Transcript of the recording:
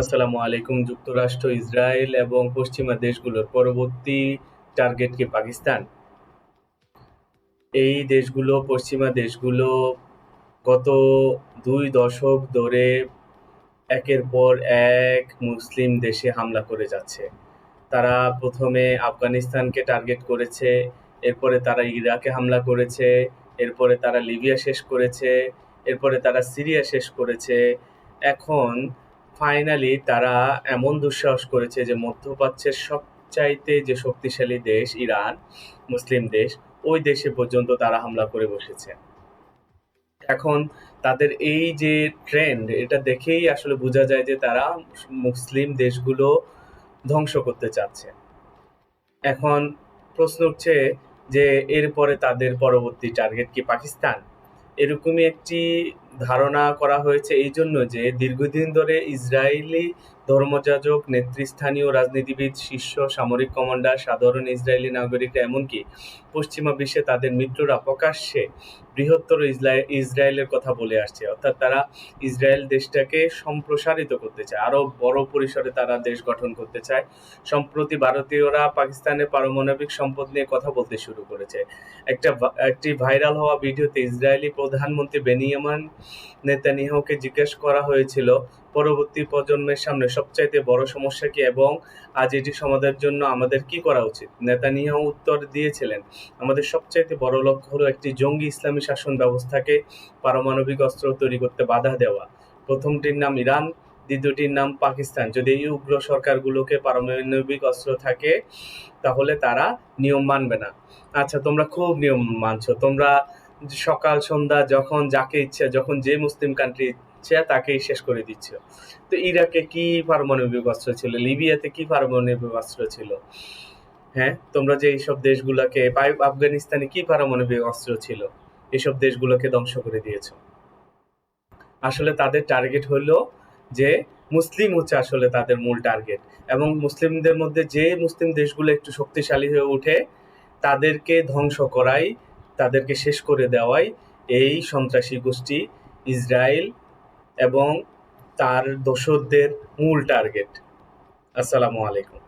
আসসালামু আলাইকুম, যুক্তরাষ্ট্র, ইসরায়েল এবং পশ্চিমা দেশগুলোর পরবর্তী টার্গেট কি পাকিস্তান? এই দেশগুলো, পশ্চিমা দেশগুলো গত দুই দশক ধরে একের পর এক মুসলিম দেশে হামলা করে যাচ্ছে। তারা প্রথমে আফগানিস্তানকে টার্গেট করেছে, এরপরে তারা ইরাকে হামলা করেছে, এরপরে তারা লিবিয়া শেষ করেছে, এরপরে তারা সিরিয়া শেষ করেছে। এখন ফাইনালি তারা এমন দুঃসাহস করেছে যে মধ্যপ্রাচ্যের সবচাইতে যে শক্তিশালী দেশ ইরান, মুসলিম দেশ, ওই দেশে পর্যন্ত তারা হামলা করে বসেছে। এখন তাদের এই যে ট্রেন্ড এটা দেখেই আসলে বোঝা যায় যে তারা মুসলিম দেশগুলো ধ্বংস করতে চাচ্ছে। এখন প্রশ্ন উঠছে যে এরপরে তাদের পরবর্তী টার্গেট কি পাকিস্তান? এরকমই একটি ধারণা করা হয়েছে এই জন্য যে দীর্ঘদিন ধরে ইসরায়েলি ধর্মযাজক, নেতৃস্থানীয় রাজনীতিবিদ, শীর্ষ সামরিক কমান্ডার, সাধারণ ইসরায়েলি নাগরিকরা এমনকি পশ্চিমা বিশ্বে তাদের মিত্ররা প্রকাশ্যে বৃহত্তর ইসরায়েলের কথা বলে আসছে। অর্থাৎ তারা ইসরায়েল দেশটাকে সম্প্রসারিত করতে চায়। আরও বড় পরিসরে তারা দেশ গঠন করতে চায়। সম্প্রতি ভারতীয়রা পাকিস্তানের পারমাণবিক সম্পদ নিয়ে কথা বলতে শুরু করেছে। একটা একটি ভাইরাল হওয়া ভিডিওতে ইসরায়েলি প্রধানমন্ত্রী বেনিয়ামান নেতানিয়াহুকে জিজ্ঞেস করা হয়েছিল, পরবর্তী প্রজন্মের সামনে সবচাইতে বড় সমস্যা কি এবং আজ এটি সমাধানের জন্য আমাদের কি করা উচিত? নেতানিয়াহু উত্তর দিয়েছিলেন, আমাদের সবচাইতে বড় লক্ষ্য হলো একটি জঙ্গি ইসলামী শাসন ব্যবস্থাকে পারমাণবিক অস্ত্র তৈরি করতে বাধা দেওয়া। প্রথমটির নাম ইরান, দ্বিতীয়টির নাম পাকিস্তান। যদি এই উগ্র সরকারগুলোকে পারমাণবিক অস্ত্র থাকে, তাহলে তারা নিয়ম মানবে না। আচ্ছা তোমরা খুব নিয়ম মানছো। তোমরা সকাল, সন্ধ্যা যখন যাকে ইচ্ছে, যখন যে মুসলিম কান্ট্রি ইচ্ছে তাকেই শেষ করে দিচ্ছ। তো ইরাকে কি পারমাণবিক অস্ত্র ছিল? লিবিয়াতে কি পারমাণবিক অস্ত্র ছিল? হ্যাঁ তোমরা যে এইসব দেশগুলোকে আফগানিস্তানে কি পারমাণবিক অস্ত্র ছিল? এসব দেশগুলোকে ধ্বংস করে দিয়েছ। আসলে তাদের টার্গেট হলো যে মুসলিম হচ্ছে আসলে তাদের মূল টার্গেট এবং মুসলিমদের মধ্যে যে মুসলিম দেশগুলো একটু শক্তিশালী হয়ে ওঠে, তাদেরকে ধ্বংস করাই তাদেরকে শেষ করে দেওয়াই এই সন্ত্রাসী গোষ্ঠী ইসরায়েল এবং তার দোসরদের মূল টার্গেট। আসসালামু আলাইকুম।